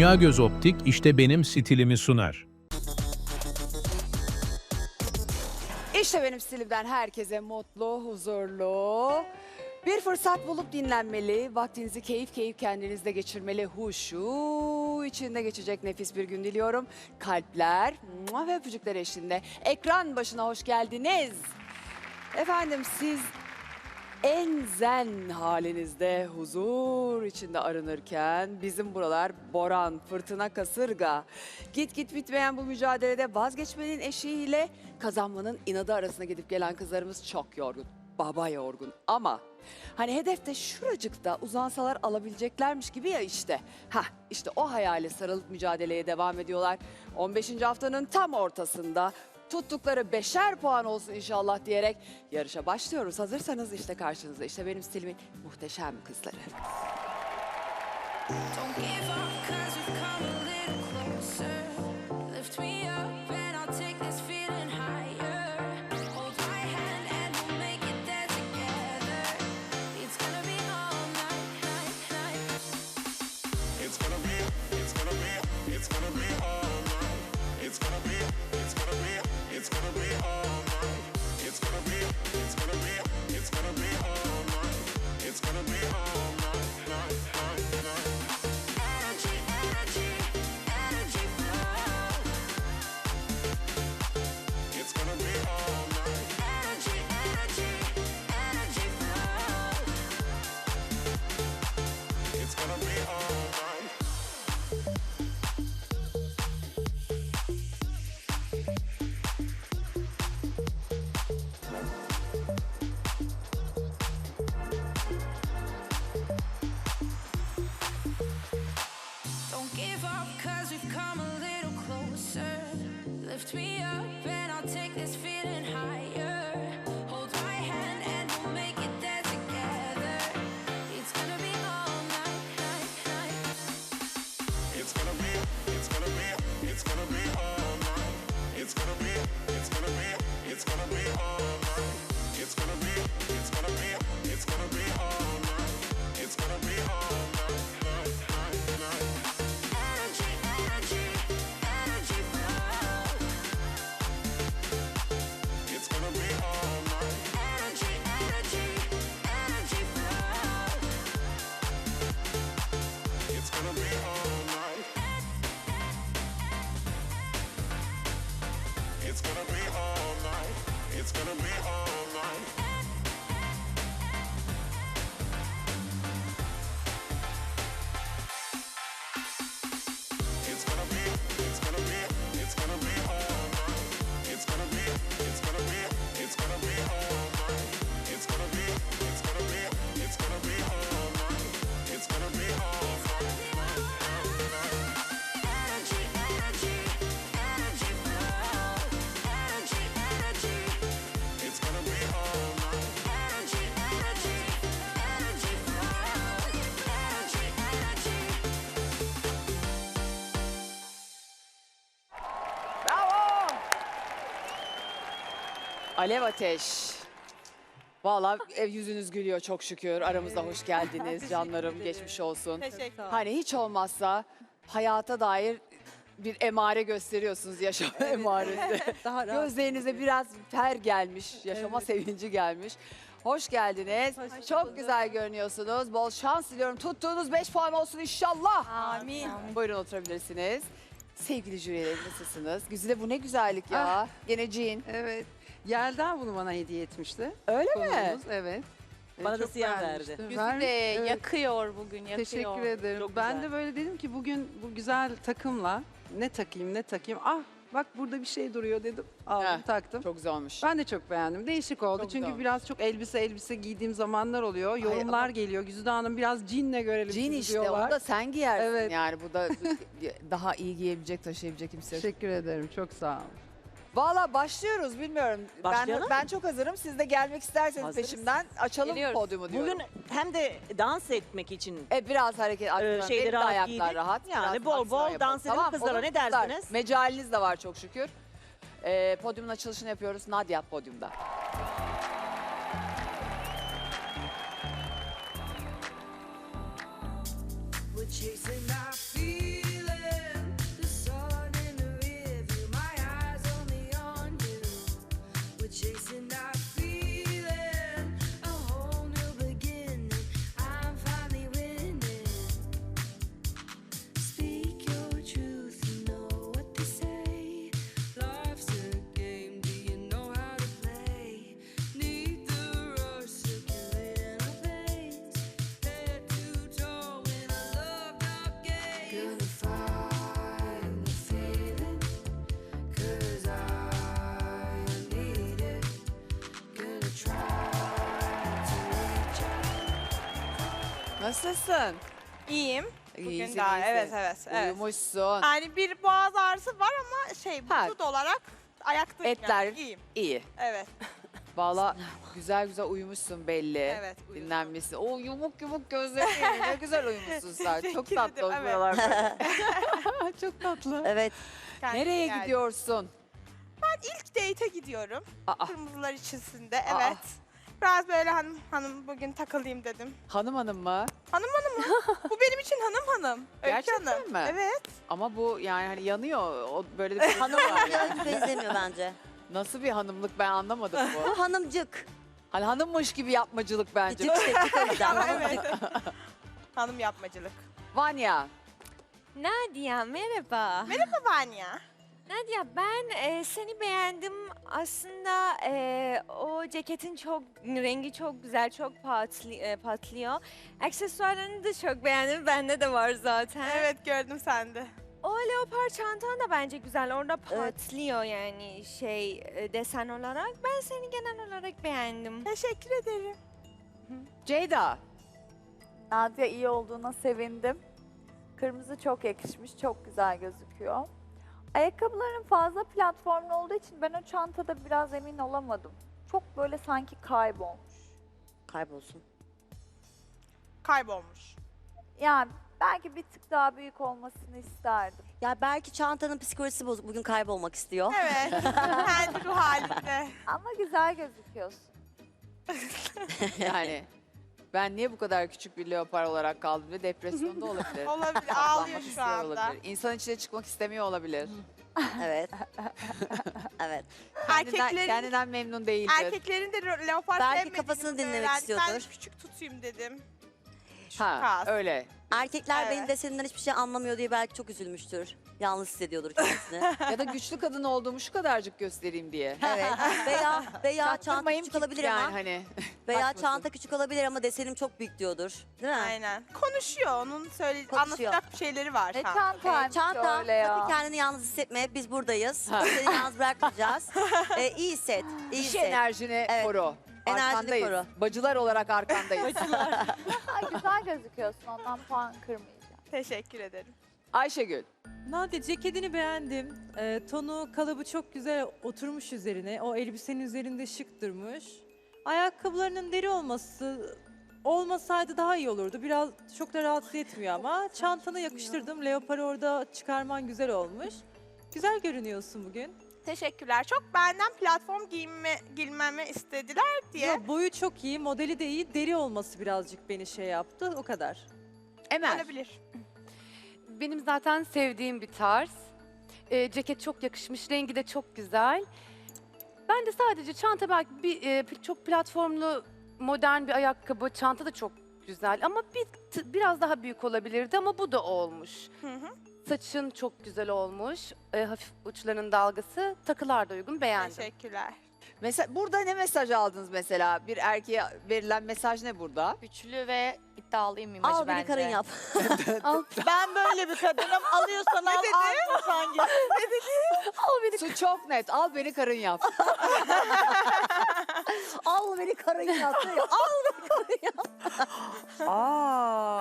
Dünya Göz Optik işte benim stilimi sunar. İşte benim stilimden herkese mutlu, huzurlu. Bir fırsat bulup dinlenmeli, vaktinizi keyif keyif kendinizde geçirmeli, huşu içinde geçecek nefis bir gün diliyorum. Kalpler ve öpücükler eşliğinde ekran başına hoş geldiniz. Efendim siz en zen halinizde huzur içinde arınırken bizim buralar boran, fırtına, kasırga. Git git bitmeyen bu mücadelede vazgeçmenin eşiğiyle kazanmanın inadı arasına gidip gelen kızlarımız çok yorgun. Baba yorgun ama hani hedefte şuracıkta uzansalar alabileceklermiş gibi ya işte. Ha işte o hayale sarılıp mücadeleye devam ediyorlar. 15. haftanın tam ortasında tuttukları beşer puan olsun inşallah diyerek yarışa başlıyoruz. Hazırsanız işte karşınızda işte benim stilimin muhteşem kızları. Don't give up, cause we've come a little closer. Lift me up give up, cause we've come a little closer. Lift me up and I'll take this feeling Alev Ateş. Vallahi ev yüzünüz gülüyor çok şükür. Aramıza hoş geldiniz canlarım. Geçmiş olsun. Teşekkür Hani hiç olmazsa hayata dair bir emare gösteriyorsunuz yaşam emaresi. Daha rahat. Gözlerinize biraz fer gelmiş, yaşama sevinci gelmiş. Hoş geldiniz. Çok güzel görünüyorsunuz. Bol şans diliyorum. Tuttuğunuz 5 puan olsun inşallah. Amin. Buyurun oturabilirsiniz. Sevgili jürilerim nasılsınız? Güzide bu ne güzellik ya. Gene jean. Evet. Yelda bunu bana hediye etmişti. Öyle mi? Konuğumuz, Evet. Bana Ee, da çok siyah beğenmiştim. verdi. Ver- Yüzü de evet, yakıyor bugün, yakıyor. Teşekkür ederim. Çok ben güzel. de böyle dedim ki bugün bu güzel takımla ne takayım ne takayım. Ah bak burada bir şey duruyor dedim. Aldım Heh, taktım. Çok güzel olmuş. Ben de çok beğendim. Değişik oldu. Çok Çünkü güzel. biraz çok elbise elbise giydiğim zamanlar oluyor. Yorumlar geliyor. Güzide Hanım biraz cinle görelim Jean sizi işte diyorlar. onu da sen giyersin Evet. yani. Bu da daha iyi giyebilecek, taşıyabilecek kimse yok. Teşekkür ederim. Çok sağ olun. Valla başlıyoruz bilmiyorum. Ben, Başlayalım ben çok hazırım. Siz de gelmek isterseniz Hazırız. peşimden açalım Geliyoruz. podyumu diyorum. Bugün hem de dans etmek için E, biraz hareket Ee, arkadan, şeyleri rahat ayaklar giydik. rahat. Yani bol bol yapalım. dans edelim. Kızlara olur ne kızlar. dersiniz? Mecaliniz de var çok şükür. Ee, podyumun açılışını yapıyoruz. Nadia podyumda. We're chasing our Nasılsın? İyiyim. Bugün İyisin, daha iyisin. evet evet evet. Uyumuşsun. Yani bir boğaz ağrısı var ama şey Ha. vücut olarak ayaktayım Etler yani. İyiyim. iyi. Evet. Valla güzel güzel uyumuşsun belli. Evet, uyudum. Dinlenmişsin. O yumuk yumuk gözlerin ne güzel uyumuşsun sen. Çok Teşekkür tatlı ederim, evet. buralar böyle. Çok tatlı. Evet. Kendime Nereye geldim. gidiyorsun? İlk date'e gidiyorum. Aa, Kırmızılar içerisinde Aa. evet. Biraz böyle hanım hanım bugün takılayım dedim. hanım hanım mı? Bu benim için hanım hanım. Öykü Gerçekten hanım. mi? Evet. Ama bu yani hani yanıyor. O böyle bir hanım var yani. Hiç benzemiyor bence. Nasıl bir hanımlık ben anlamadım bu. Bu hanımcık. Hani hanımmış gibi yapmacılık bence. Cık şekli o yüzden. evet. hanım yapmacılık. Vanya. Nadia merhaba. Merhaba Vanya. Nadia ben e, seni beğendim. Aslında e, o ceketin çok rengi çok güzel, çok patli, e, patlıyor. Aksesuarlarını da çok beğendim. Bende de var zaten. Evet gördüm sende. O leopar çantan da bence güzel. Orada patlıyor yani şey e, desen olarak. Ben seni genel olarak beğendim. Teşekkür ederim. Ceyda. Nadia iyi olduğuna sevindim. Kırmızı çok yakışmış, çok güzel gözüküyor. Ayakkabıların fazla platformlu olduğu için ben o çantada biraz emin olamadım. Çok böyle sanki kaybolmuş. Kaybolsun. Kaybolmuş. Yani belki bir tık daha büyük olmasını isterdim. Ya belki çantanın psikolojisi bozuk. Bugün kaybolmak istiyor. Evet. Kendi ruh halinde. Ama güzel gözüküyorsun. Yani ben niye bu kadar küçük bir leopar olarak kaldım diye depresyonda olabilir. Olabilir. Saklanmak Ağlıyor şu istiyor anda. olabilir. İnsan içine çıkmak istemiyor olabilir. Evet. evet. Kendinden, Erkeklerin, kendinden memnun değildir. erkeklerin de ro- leopar Belki sevmediğini kafasını dinlemek söyler. Ben istiyordur. küçük tutayım dedim. ha, kas. öyle. Erkekler Evet. benim desenimden hiçbir şey anlamıyor diye belki çok üzülmüştür. Yalnız hissediyordur kendisini. Ya da güçlü kadın olduğumu şu kadarcık göstereyim diye. evet. Veya veya çanta Çaktırmayayım küçük ki olabilir yani ama hani. veya bakmasın. çanta küçük olabilir ama desenim çok büyük diyordur. Değil mi? Aynen. Konuşuyor. Onun söyle Konuşuyor. anlatacak bir şeyleri var. Ne şu an. çantaymış Çanta, öyle ya. sakın kendini yalnız hissetme. Biz buradayız. Ha. Seni yalnız bırakmayacağız. ee, iyi hisset. iyi İş hisset. enerjini Evet. koru. Enerjini Arkandayız. koru. Bacılar olarak arkandayız. Ay, güzel gözüküyorsun ondan puan kırmayacağım. Teşekkür ederim. Ayşegül. Nadia ceketini beğendim. Ee, tonu, kalıbı çok güzel oturmuş üzerine. O elbisenin üzerinde şık durmuş. Ayakkabılarının deri olması olmasaydı daha iyi olurdu. Biraz çok da rahatsız etmiyor ama. Çantanı yakıştırdım. Leopar'ı orada çıkarman güzel olmuş. Güzel görünüyorsun bugün. Teşekkürler. Çok benden platform giyinme, giymemi istediler diye. Yo, boyu çok iyi, modeli de iyi. Deri olması birazcık beni şey yaptı. O kadar. Emel. Olabilir. Benim zaten sevdiğim bir tarz. Ee, ceket çok yakışmış, rengi de çok güzel. Ben de sadece çanta belki bir e, çok platformlu modern bir ayakkabı, çanta da çok güzel ama bir t- biraz daha büyük olabilirdi ama bu da olmuş. Hı hı. Saçın çok güzel olmuş, e, hafif uçların dalgası, takılar da uygun, beğendim. Teşekkürler. Mesela burada ne mesaj aldınız mesela? Bir erkeğe verilen mesaj ne burada? Güçlü ve iddialıyım imajı Al beni karın yap. Ben böyle bir kadınım. Alıyorsan al, almıyorsan git. Su çok net. Al beni karın yap. Al beni karın yap. Al beni karın yap. Aa.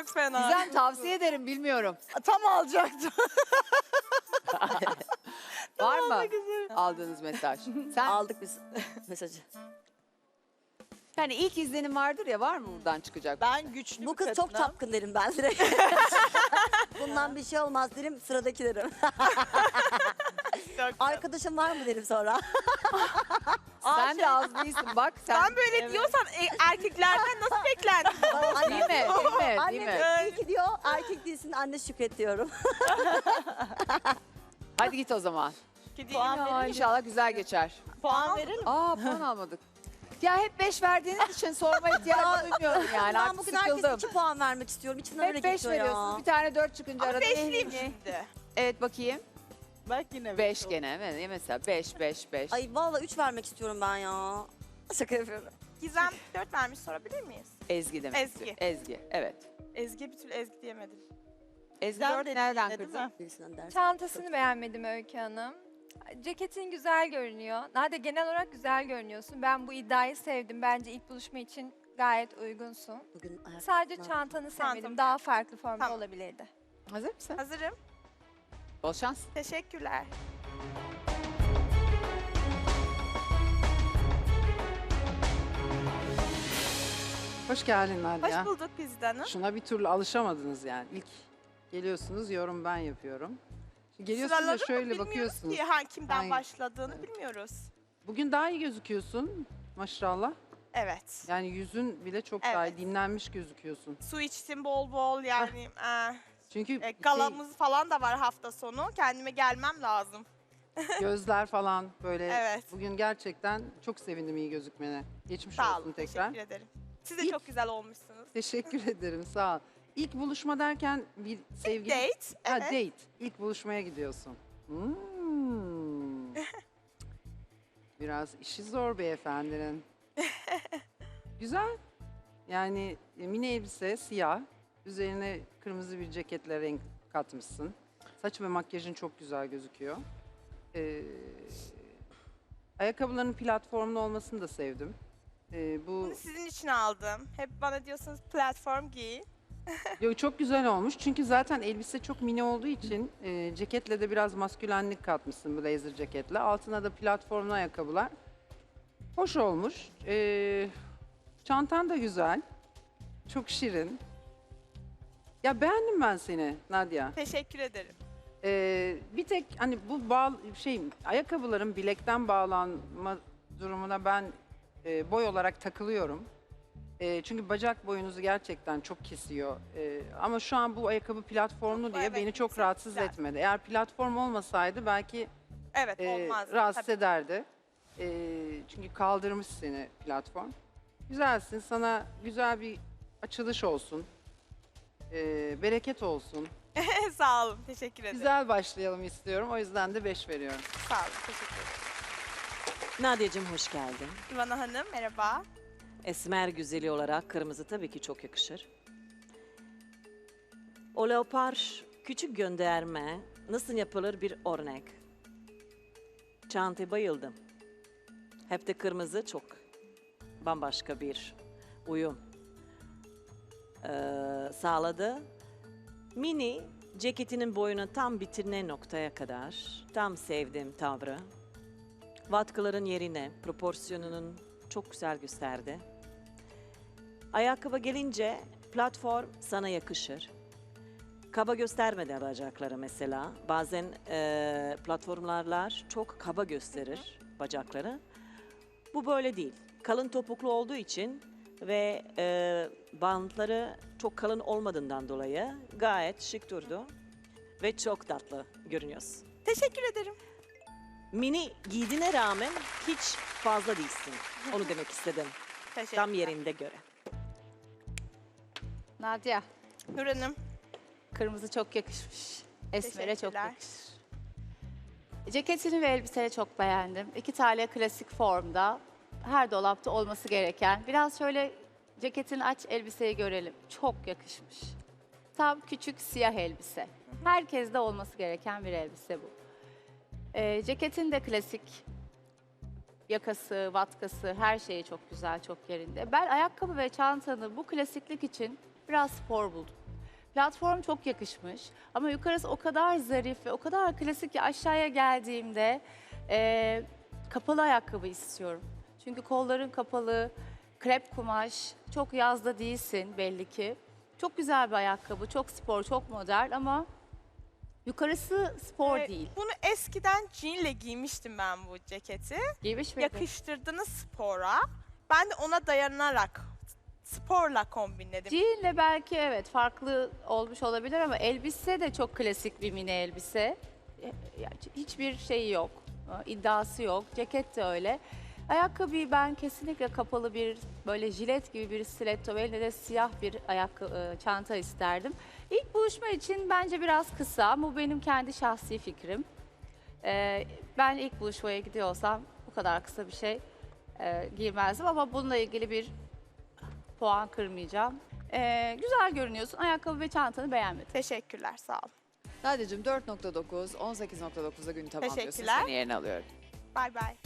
Çok fena. Gizem tavsiye ederim bilmiyorum. Tam alacaktım. Var mı aldığınız mesaj? Sen Aldık biz mesajı. yani ilk izlenim vardır ya var mı buradan çıkacak? Ben güçlü Bu bir kız kadınım. çok çapkın derim ben direkt. Bundan bir şey olmaz derim sıradaki derim. Çok- Arkadaşım var mı derim sonra. Sen de az değilsin bak. Sen Sen böyle diyorsan e, erkeklerden nasıl beklendin? erkek değilsin anne şükret diyorum. Hadi git o zaman. Puan verelim. İnşallah güzel geçer. Puan verelim. Aa puan almadık. Ya hep 5 verdiğiniz için sorma ihtiyacı duymuyorum yani. ben Artık bugün herkese sıkıldım. 2 puan vermek istiyorum. İçimden öyle Hep 5 geçiyor veriyorsunuz. ya. Bir tane 4 çıkınca Ama arada beşliyim şimdi. Evet bakayım. Bak yine 5 gene. Evet, Mesela 5 5 5. Ay vallahi 3 vermek istiyorum ben ya. Şaka yapıyorum. Gizem 4 vermiş sorabilir miyiz? Ezgi demek Ezgi. istiyor. Ezgi. Evet. Ezgi bir türlü Ezgi diyemedim. 4 dedin nereden değil kırdın? mi? Birisinden ders. Çantasını beğenmedim Öykü Hanım. Ceketin güzel görünüyor. Nadia genel olarak güzel görünüyorsun. Ben bu iddiayı sevdim. Bence ilk buluşma için Gayet uygunsun. Bugün ayak- Sadece çantanı sevmedim. Çantamı Daha farklı formda Tamam. olabilirdi. Hazır mısın? Hazırım. Bol şans. Teşekkürler. Hoş geldin Nadia. Hoş bulduk Güzide Hanım. Şuna bir türlü alışamadınız yani. İlk geliyorsunuz, yorum ben yapıyorum. Şimdi geliyorsunuz da Sıraları mı şöyle bilmiyoruz bakıyorsunuz. Ki, ha, kimden Hangi- başladığını bilmiyoruz. Bugün daha iyi gözüküyorsun maşallah. Evet. Yani yüzün bile çok daha iyi Evet. dinlenmiş gözüküyorsun. Su içtim bol bol yani. eh, Çünkü e, şey, galamız falan da var hafta sonu. Kendime gelmem lazım. gözler falan böyle Evet. bugün gerçekten çok sevindim iyi gözükmene. Geçmiş Sağ olsun olun. tekrar. Teşekkür ederim. Siz de İlk- çok güzel olmuşsunuz. Teşekkür ederim sağ ol. İlk buluşma derken bir sevgili... Date. Ha, Evet. date. İlk buluşmaya gidiyorsun. Hmm. Biraz işi zor beyefendinin. Güzel. Yani e, mini elbise siyah. Üzerine kırmızı bir ceketle renk katmışsın. Saç ve makyajın çok güzel gözüküyor. Ee, ayakkabıların platformlu olmasını da sevdim. Ee, bu Bunu sizin için aldım. Hep bana diyorsunuz platform giy. Yo, çok güzel olmuş çünkü zaten elbise çok mini olduğu için e, ceketle de biraz maskülenlik katmışsın blazer ceketle. Altına da platformlu ayakkabılar. Hoş olmuş. E, çantan da güzel. Çok şirin. Ya beğendim ben seni Nadia. Teşekkür ederim. E, bir tek hani bu bağ şey ayakkabıların bilekten bağlanma durumuna ben e, boy olarak takılıyorum. E, çünkü bacak boyunuzu gerçekten çok kesiyor. E, ama şu an bu ayakkabı platformlu diye Evet, beni çok rahatsız güzel. etmedi. Eğer platform olmasaydı belki Evet e, olmaz. rahatsız Tabii. ederdi. E, çünkü kaldırmış seni platform. Güzelsin. Sana güzel bir açılış olsun. E, bereket olsun. Sağ olun. Teşekkür ederim. Güzel başlayalım istiyorum. O yüzden de 5 veriyorum. Sağ olun. Teşekkür ederim. Nadia'cığım hoş geldin. İvana Hanım merhaba. Esmer güzeli olarak kırmızı tabii ki çok yakışır. O leopar küçük gönderme nasıl yapılır bir örnek. Çantaya bayıldım. Hep de kırmızı çok bambaşka bir uyum ee, sağladı. Mini ceketinin boyunu tam bitirme noktaya kadar tam sevdim tavrı. Vatkaların yerine proporsiyonunun çok güzel gösterdi. Ayakkabı gelince platform sana yakışır. Kaba göstermedi bacakları mesela. Bazen eee platformlarlar çok kaba gösterir bacakları. Bu böyle değil. Kalın topuklu olduğu için ve eee bantları çok kalın olmadığından dolayı gayet şık durdu. Ve çok tatlı görünüyorsun. Teşekkür ederim. Mini giydiğine rağmen hiç fazla değilsin. Onu demek istedim. Tam yerinde göre. Nadia, Nur Hanım. kırmızı çok yakışmış. Esmer'e çok Teşekkürler. yakışır. Ceketini ve elbiseni çok beğendim. İki tane klasik formda. Her dolapta olması gereken. Biraz şöyle ceketini aç, elbiseyi görelim. Çok yakışmış. Tam küçük siyah elbise. Herkeste olması gereken bir elbise bu. Ee, ceketin de klasik. Yakası, vatkası, her şeyi çok güzel, çok yerinde. Ben ayakkabı ve çantanı bu klasiklik için biraz spor buldum. Platform çok yakışmış ama yukarısı o kadar zarif ve o kadar klasik ki aşağıya geldiğimde eee, kapalı ayakkabı istiyorum. Çünkü kolların kapalı, krep kumaş, çok yazda değilsin belli ki. Çok güzel bir ayakkabı, çok spor, çok modern ama yukarısı spor Ee, değil. Bunu eskiden jeanle giymiştim ben bu ceketi. Giymiş miydin? Yakıştırdınız spora. Ben de ona dayanarak sporla kombinledim. Jean'le belki evet farklı olmuş olabilir ama elbise de çok klasik bir mini elbise. E, ya Hiçbir şeyi yok, e, iddiası yok. Ceket de öyle. Ayakkabıyı ben kesinlikle kapalı bir böyle jilet gibi bir stiletto ve eline de siyah bir ayakkabı, çanta isterdim. İlk buluşma için bence biraz kısa. Bu benim kendi şahsi fikrim. E, ben ilk buluşmaya gidiyorsam bu kadar kısa bir şey e, giymezdim ama bununla ilgili bir puan kırmayacağım. Ee, güzel görünüyorsun. Ayakkabı ve çantanı beğenmedim. Teşekkürler sağ olun. Nadia'cığım 4.9, 18.9'da günü tamamlıyorsun. Teşekkürler. Seni yerine alıyorum. Bay bay.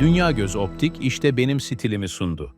Dünya Göz Optik işte benim stilimi sundu.